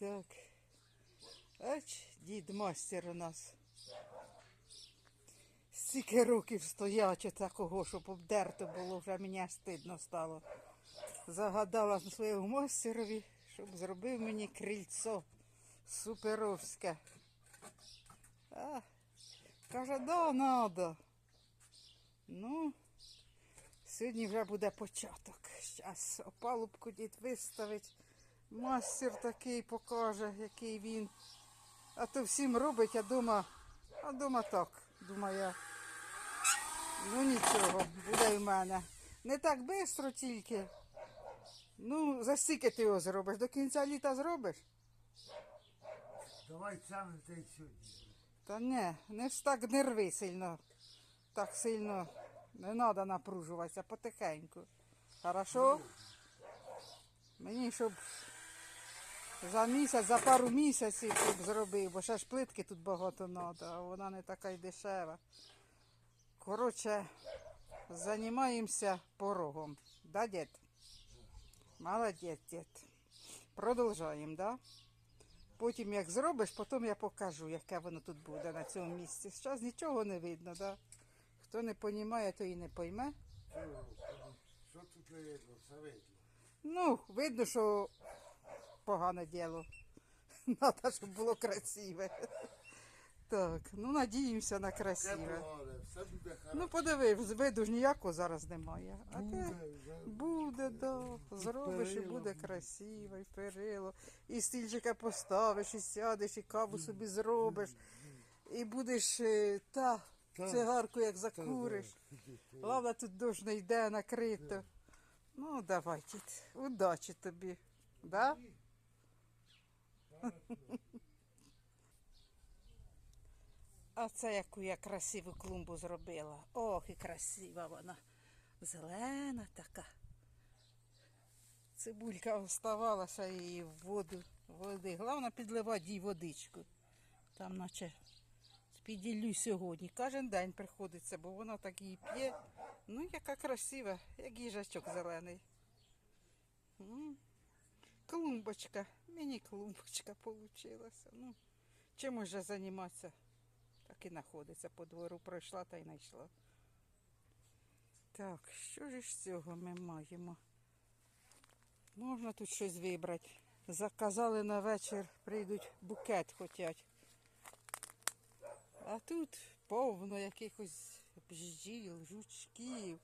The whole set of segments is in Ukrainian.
Так. Ач, дід мастер у нас. Стільки років стоячи такого, щоб обдерто було, вже мені стидно стало. Загадала своєму мастерові, щоб зробив мені крильцо суперовське. А, каже, да, надо. Ну, сьогодні вже буде початок. Зараз опалубку дід виставить. Мастер такий покаже, який він. А то всім робить, а дома, а дома так, думаю. Ну нічого, буде в мене. Не так швидко тільки. Ну, за скільки ти його зробиш? До кінця літа зробиш? Давай саме та й сьогодні. Та не, не ж так не рви сильно. Так сильно не треба напружуватися, потихеньку. Хорошо? Мені щоб за місяць, за пару місяців щоб зробив, бо ще ж плитки тут багато треба, а вона не така й дешева. Коротше, займаємося порогом. Да, дід? Молодець, дід. Продовжаємо, да? Потім як зробиш, потім я покажу, яке воно тут буде на цьому місці. Зараз нічого не видно, да? Хто не розуміє, то і не пойме. Що тут не видно? Все видно. Ну, видно, що погане діло. Треба, щоб було красиве. Так, ну надіємося на красиве. все буде Ну, подивись, виду ж ніякого зараз немає. А те Буде, вже. да. Зробиш і буде буде. красиво, і перило. І стільчика поставиш, і сядеш, і каву собі зробиш. І будеш е, та цигарку, як закуриш. да. Тут дощ не йде накрито. Ну, давай, дід. Удачі тобі. Да? А це яку я красиву клумбу зробила. Ох, і красива вона. Зелена така. Цибулька оставалася і в воду. Води. Головне підливати їй водичку. Там наче піділлю сьогодні. Кожен день приходиться, бо вона так її п'є. Ну, яка красива, як їжачок зелений. Клумбочка, міні-клумбочка получилася. Ну, чим може займатися? Так і знаходиться по двору, пройшла та й знайшла. Так, що ж з цього ми маємо? Можна тут щось вибрати. Заказали на вечір, прийдуть букет хотять. А тут повно якихось бджіл, жучків.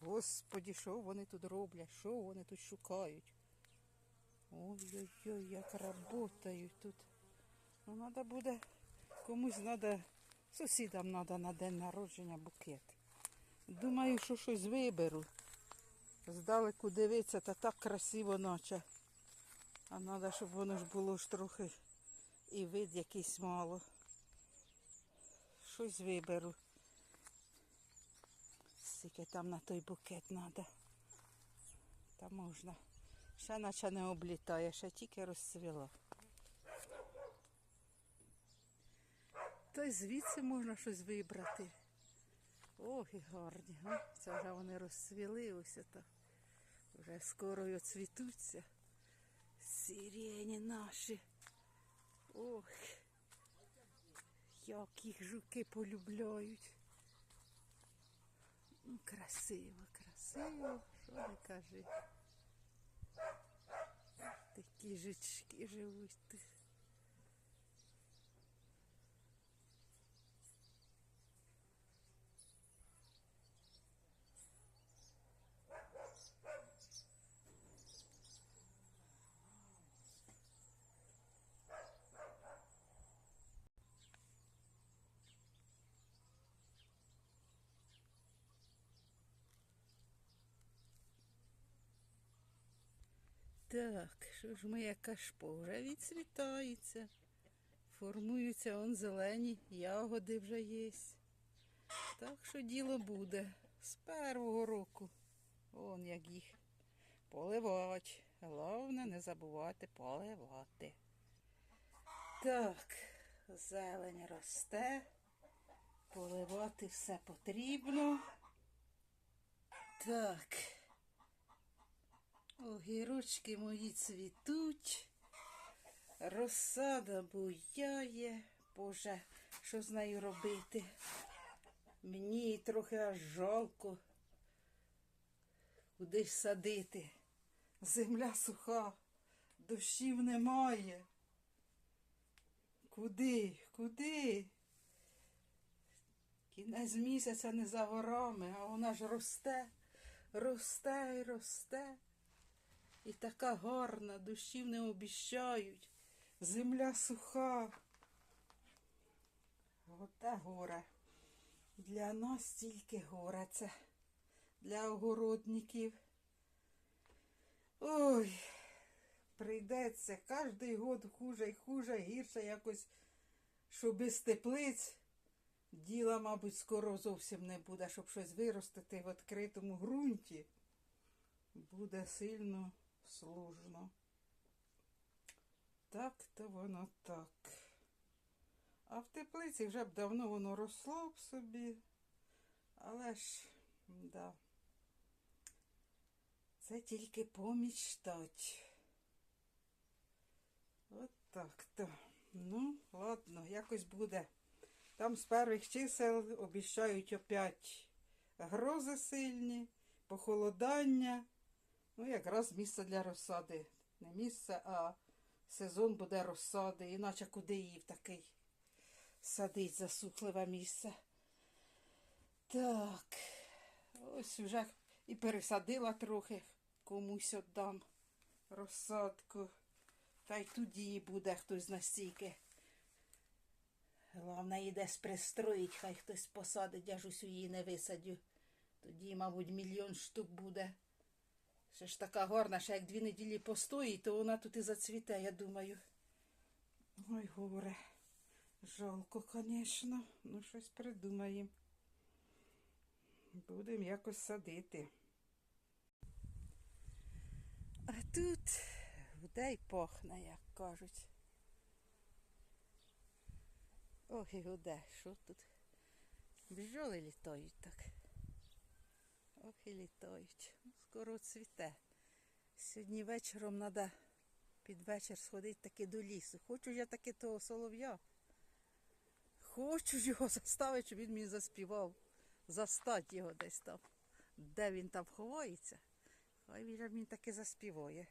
Господі, що вони тут роблять, що вони тут шукають. Ой-ой-ой, як работають тут. Ну, треба буде, комусь треба, сусідам треба на день народження букет. Думаю, що щось виберу. Здалеку дивитися, та так красиво наче. А треба, щоб воно ж було ж трохи і вид якийсь мало. Щось виберу. Скільки там на той букет треба. Та можна. Ще наче не облітає, ще тільки розцвіла. То й звідси можна щось вибрати. Ох, і гарні. Ну, це вже вони розцвіли ось так. Вже скоро й оцвітуться. Сирені наші. Ох. Як їх жуки полюбляють. Красиво, красиво, що не кажи. Такі жучки живуть Так, що ж моя кашпо вже відцвітається. Формуються он зелені, ягоди вже є. Так що діло буде з першого року. Он як їх поливати. Головне не забувати поливати. Так, зелень росте. Поливати все потрібно. Так. Огірочки мої цвітуть. Розсада буяє. Боже, що з нею робити? Мені трохи аж жалко. Куди ж садити? Земля суха, дощів немає. Куди? Куди? Кінець місяця не за горами, а вона ж росте, росте і росте. І така гарна, дощів не обіщають. Земля суха. Оте горе. Для нас тільки горе це. Для огородників. Ой, прийдеться кожний год хуже і хуже, гірше якось, що без теплиць. Діла, мабуть, скоро зовсім не буде, щоб щось виростити в відкритому ґрунті. Буде сильно сложно. Так то воно так. А в теплиці вже б давно воно росло б собі. Але ж, да. Це тільки помічтать. От так то. Ну, ладно, якось буде. Там з перших чисел обіщають опять грози сильні, похолодання. Ну, якраз місце для розсади. Не місце, а сезон буде розсади, іначе куди її в такий садить засухливе місце. Так, ось вже і пересадила трохи, комусь віддам розсадку. Та й тоді буде хтось настільки. Головне її десь пристроїть, хай хтось посадить, я ж усю її не висадю. Тоді, мабуть, мільйон штук буде. Ще ж така гарна, ще як дві неділі постоїть, то вона тут і зацвіте, я думаю. Ой, горе. Жалко, звісно. Ну, щось придумаємо. Будемо якось садити. А тут вдай пахне, як кажуть. Ох, і гуде, що тут? Бджоли літають так. Ох і літають. Скоро цвіте. Сьогодні вечором треба під вечір сходити таки до лісу. Хочу я таки того солов'я. Хочу його заставити, щоб він мені заспівав. Застать його десь там. Де він там ховається, хай він таки заспіває.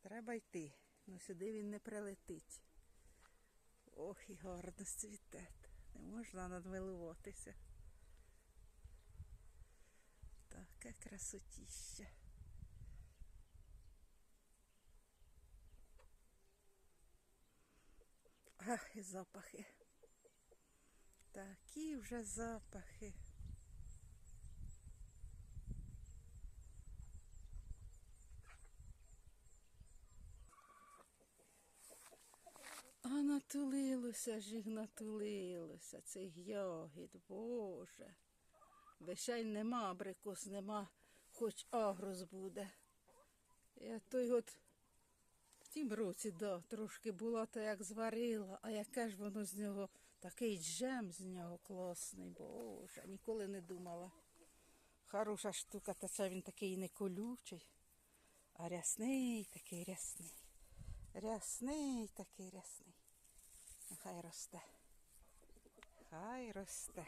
Треба йти. Ну сюди він не прилетить. Ох, і гарно цвіте. Не можна надмилуватися. Таке красотіще. Ах, і запахи. Такі вже запахи. А натулилося ж натулилося, цих ягід, Боже. Вишень нема, абрикос нема, хоч агрос буде. Я той от в тім році, да, трошки була то як зварила, а яке ж воно з нього, такий джем з нього класний, боже, ніколи не думала. Хороша штука, та це він такий не колючий, а рясний такий рясний. Рясний такий рясний. Хай росте. Хай росте.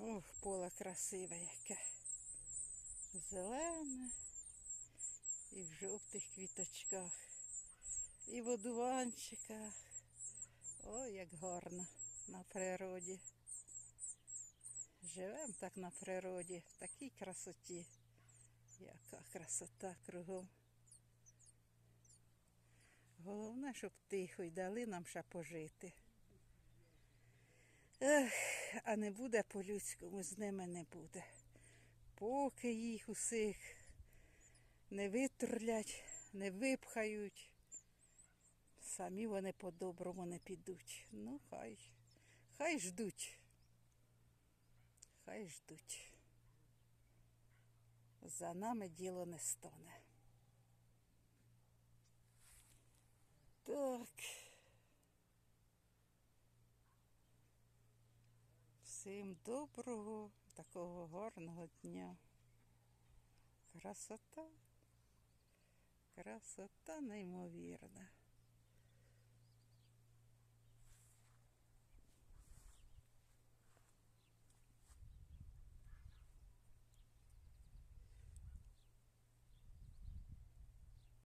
Ох, поле красиве яке. Зелене і в жовтих квіточках, і в одуванчиках. Ой, як гарно на природі. Живемо так на природі, в такій красоті. Яка красота кругом. Головне, щоб тихо й дали нам ще пожити. Ех, а не буде по-людському, з ними не буде. Поки їх усіх не витурлять, не випхають, самі вони по-доброму не підуть. Ну, хай, хай ждуть. Хай ждуть. За нами діло не стане. Так. Всім доброго, такого гарного дня. Красота. Красота неймовірна.